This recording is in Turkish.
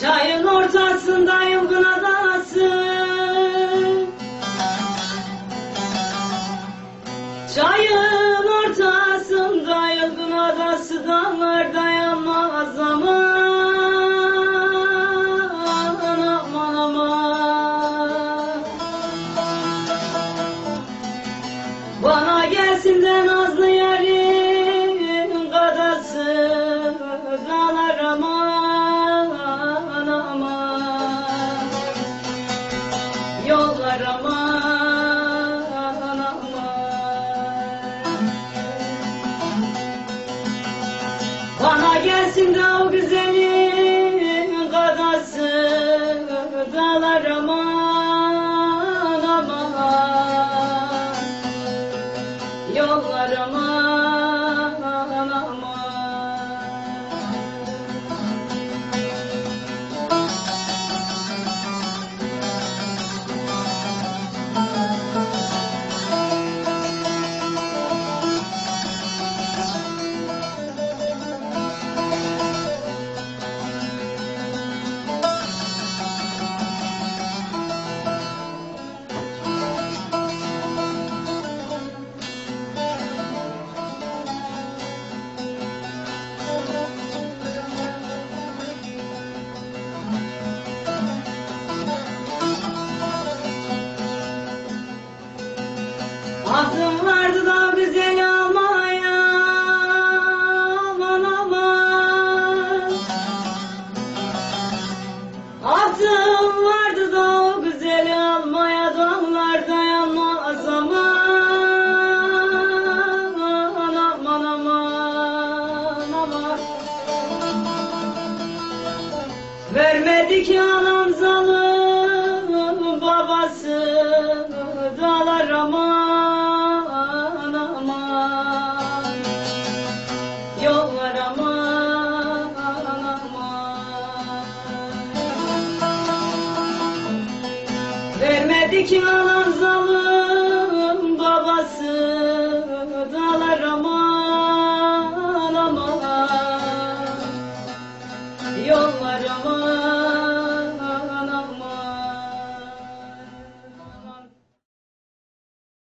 Çayın ortasında yılgın adası. Çayın ortasında yılgın adası Dağlar dayanmaz aman Aklım vardı da güzel almaya? Aman aman. Aklım vardı da o güzel almaya? Dağlar dayanmaz aman. Aman aman aman. Vermedi ki anam zalım Aman Vermedi ki anam zalım